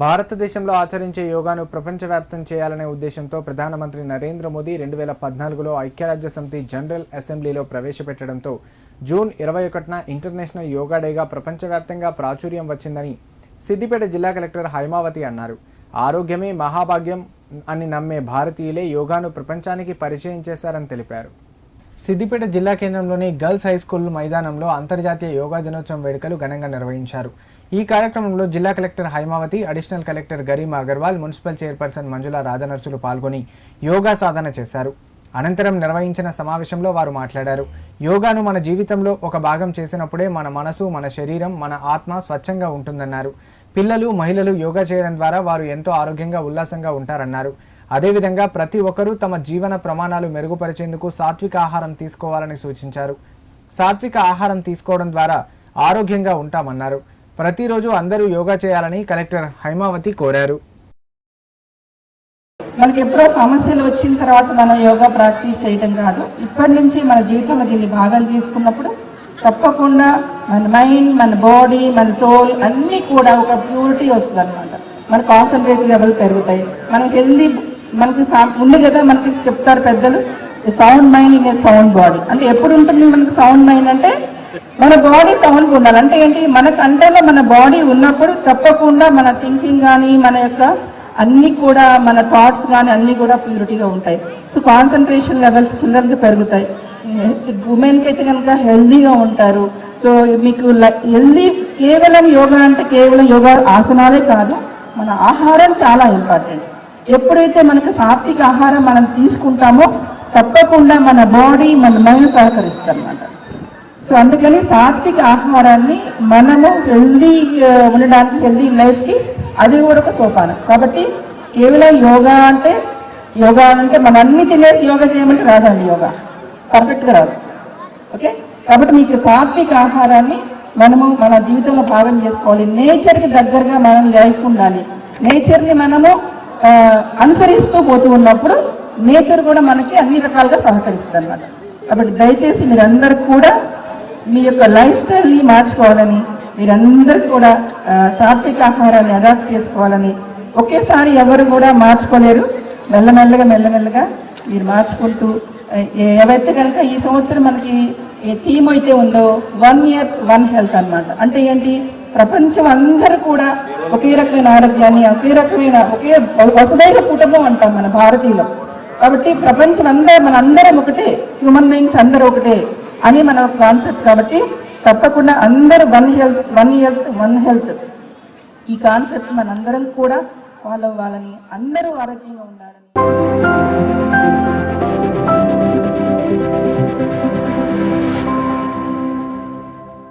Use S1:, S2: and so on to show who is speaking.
S1: భారతదేశంలో ఆచరించే యోగాను ప్రపంచవ్యాప్తం చేయాలనే ఉద్దేశంతో ప్రధానమంత్రి నరేంద్ర మోదీ రెండు వేల పద్నాలుగులో ఐక్యరాజ్య సమితి జనరల్ అసెంబ్లీలో ప్రవేశపెట్టడంతో జూన్ ఇరవై ఒకటిన ఇంటర్నేషనల్ యోగా డేగా ప్రపంచవ్యాప్తంగా ప్రాచుర్యం వచ్చిందని సిద్దిపేట జిల్లా కలెక్టర్ హైమావతి అన్నారు. ఆరోగ్యమే మహాభాగ్యం అని నమ్మే భారతీయులే యోగాను ప్రపంచానికి పరిచయం చేశారని తెలిపారు. సిద్దిపేట జిల్లా కేంద్రంలోని గర్ల్స్ హై స్కూల్ మైదానంలో అంతర్జాతీయ యోగా దినోత్సవం వేడుకలు ఘనంగా నిర్వహించారు. ఈ కార్యక్రమంలో జిల్లా collector Haimavathi additional collector Garima Agarwal municipal chairperson Manjula Rajanarsulu పాల్గొని యోగా సాధన చేశారు. అనంతరం నిర్వహించిన సమావేశంలో వారు మాట్లాడారు. యోగాను మన జీవితంలో ఒక భాగం చేసినప్పుడే మన మనసు మన శరీరం మన ఆత్మ స్వచ్ఛంగా ఉంటుందన్నారు. పిల్లలు మహిళలు యోగా చేయడం ద్వారా వారు ఎంతో ఆరోగ్యంగా ఉల్లాసంగా ఉంటారన్నారు. అదేవిధంగా ప్రతి ఒక్కరూ తమ జీవన ప్రమాణాలు మెరుగుపరిచేందుకు సాత్విక ఆహారం తీసుకోవాలని సూచించారు. సాత్విక ఆహారం తీసుకోవడం ద్వారా ఆరోగ్యంగా ఉంటామన్నారు. ప్రతిరోజు అందరూ యోగా చేయాలని కలెక్టర్ హైమావతి కోరారు.
S2: మనకి ఎప్పుడో సమస్యలు వచ్చిన తర్వాత మనం యోగా ప్రాక్టీస్ చేయటం కాదు. ఇప్పటి నుంచి మన జీవితంలో దీన్ని భాగం తీసుకున్నప్పుడు తప్పకుండా మన మైండ్ మన బాడీ మన సోల్ అన్నీ కూడా ఒక ప్యూరిటీ వస్తుంది అనమాట మన కాన్సన్ట్రేట్ లెవెల్ పెరుగుతాయి. మనం హెల్దీ మనకి ఉంది కదా మనకి చెప్తారు పెద్దలు sound mind in a sound body అంటే ఎప్పుడు ఉంటుంది మనకి సౌండ్ మైండ్ అంటే? మన బాడీ సౌండ్గా ఉండాలి. అంటే ఏంటి? మన కంటలో మన బాడీ ఉన్నప్పుడు తప్పకుండా మన థింకింగ్ కానీ మన యొక్క అన్ని కూడా మన థాట్స్ కానీ అన్ని కూడా ప్యూరిటీగా ఉంటాయి. సో కాన్సన్ట్రేషన్ లెవెల్స్ చిల్డ్రన్కి పెరుగుతాయి. ఉమెన్కి అయితే కనుక హెల్దీగా ఉంటారు. సో మీకు హెల్దీ కేవలం యోగా అంటే కేవలం యోగా ఆసనాలే కాదు మన ఆహారం చాలా ఇంపార్టెంట్ ఎప్పుడైతే మనకు సాత్విక ఆహారం మనం తీసుకుంటామో తప్పకుండా మన బాడీ మన మైండ్ సహకరిస్తుంది అన్నమాట సో అందుకని సాత్విక ఆహారాన్ని మనము హెల్దీ ఉండడానికి హెల్దీ లైఫ్కి అది కూడా ఒక సోపానం. కాబట్టి కేవలం యోగా అంటే యోగా అంటే మన అన్ని తినేసి యోగా చేయమంటే రాదండి యోగా. పర్ఫెక్ట్గా రాదు. ఓకే కాబట్టి మీకు సాత్విక ఆహారాన్ని మనము మన జీవితంలో భాగం చేసుకోవాలి. నేచర్కి దగ్గరగా మన లైఫ్ ఉండాలి. నేచర్ని మనము అనుసరిస్తూ పోతూ ఉన్నప్పుడు నేచర్ కూడా మనకి అన్ని రకాలుగా సహకరిస్తుంది అనమాట కాబట్టి దయచేసి మీరందరూ కూడా మీ యొక్క లైఫ్ స్టైల్ని మార్చుకోవాలని మీరందరూ కూడా సాత్విక ఆహారాన్ని అడాప్ట్ చేసుకోవాలని ఒకేసారి ఎవరు కూడా మార్చుకోలేరు. మెల్లమెల్లగా మెల్లమెల్లగా మీరు మార్చుకుంటూ ఏవైతే కనుక ఈ సంవత్సరం మనకి ఏ థీమ్ అయితే ఉందో వన్ ఇయర్ వన్ హెల్త్ అన్నమాట. అంటే ఏంటి? ప్రపంచం అందరూ కూడా ఒకే రకమైన ఆరోగ్యాన్ని ఒకే రకమైన ఒకే వసుదైన కుటుంబం అంటాం మన భారతీయులు. కాబట్టి ప్రపంచం అందరూ మన అందరం ఒకటే హ్యూమన్ బీయింగ్స్ అందరూ ఒకటే అని మన కాన్సెప్ట్ కాబట్టి తప్పకుండా అందరూ one health one health one health ఈ కాన్సెప్ట్ మనందరం కూడా ఫాలో అవ్వాలని అందరూ ఆరోగ్యంగా ఉండాలని